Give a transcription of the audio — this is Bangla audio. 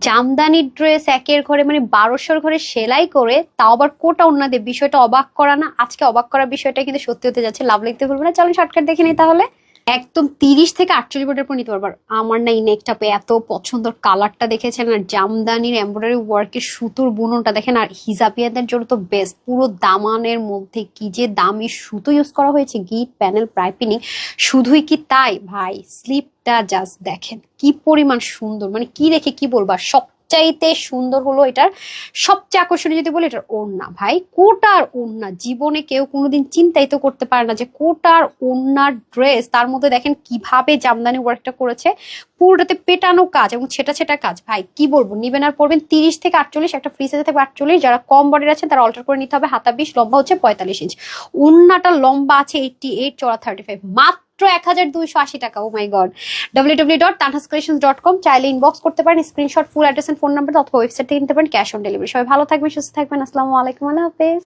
জামদানি ড্রেস একের ঘরে মানে বারোশোর ঘরে সেলাই করে তাও আবার কোটা অন্যদের বিষয়টা অবাক করা না। আজকে অবাক করার বিষয়টা কিন্তু সত্যি হতে যাচ্ছে। লাভ লিখতে ভুলবে না। চলুন শর্টকাট দেখে নিই তাহলে। একদম তিরিশ থেকে আটচল্লিশ বোর্ডের পর নিতে পারবার আমার না এই নেকটা পেয়ে এত পছন্দ কালারটা দেখেছেন, আর জামদানির এমব্রয়ডারি ওয়ার্কের সুতোর বুননটা দেখেন, আর হিজাবিয়াদের জন্য তো বেস্ট পুরো দামানের মধ্যে কি যে দামি সুতো ইউজ করা হয়েছে গিট প্যানেল প্রাইপিনিং শুধুই কি তাই? ভাই স্লিপটা জাস্ট দেখেন, কি পরিমাণ সুন্দর মানে কি রেখে কি বলবা সবচাইতে সুন্দর হলো এটার সবচেয়ে আকর্ষণীয় যদি বলি, এটার ওড়না। ভাই, কোটার ওড়না। জীবনে কেউ কোনোদিন চিন্তাই তো করতে পারে না যে কোটার ওড়নার ড্রেস তার মধ্যে দেখেন কীভাবে জামদানি ওয়ার্কটা করেছে, পুরোটাতে পেটানো কাজ এবং ছেটা ছেটা কাজ। ভাই, কি বলব? নিবেন আর পড়বেন তিরিশ থেকে আটচল্লিশ, একটা ফ্রি সাইজে থাকবে আটচল্লিশ, যারা কম বডির আছেন তারা অল্টার করে নিতে হবে, হাতা বিশ লম্বা হচ্ছে পঁয়তাল্লিশ ইঞ্চ ওড়নাটা লম্বা আছে এইটটি এইট চড়া থার্টি ফাইভ মাত্র এক হাজার দুইশো আশি টাকা। ও my god W W dot Tanhas dot com চাইলে ইনবক্স করতে পারেন screenshot full address phone number অথবা ওয়েবসাইট থেকে নিতে পারেন ক্যাশ অন ডেলিভারি সবাই ভালো থাকবেন, সুস্থ থাকবেন। আসসালামু আলাইকুম, আল্লাহ হাফেজ।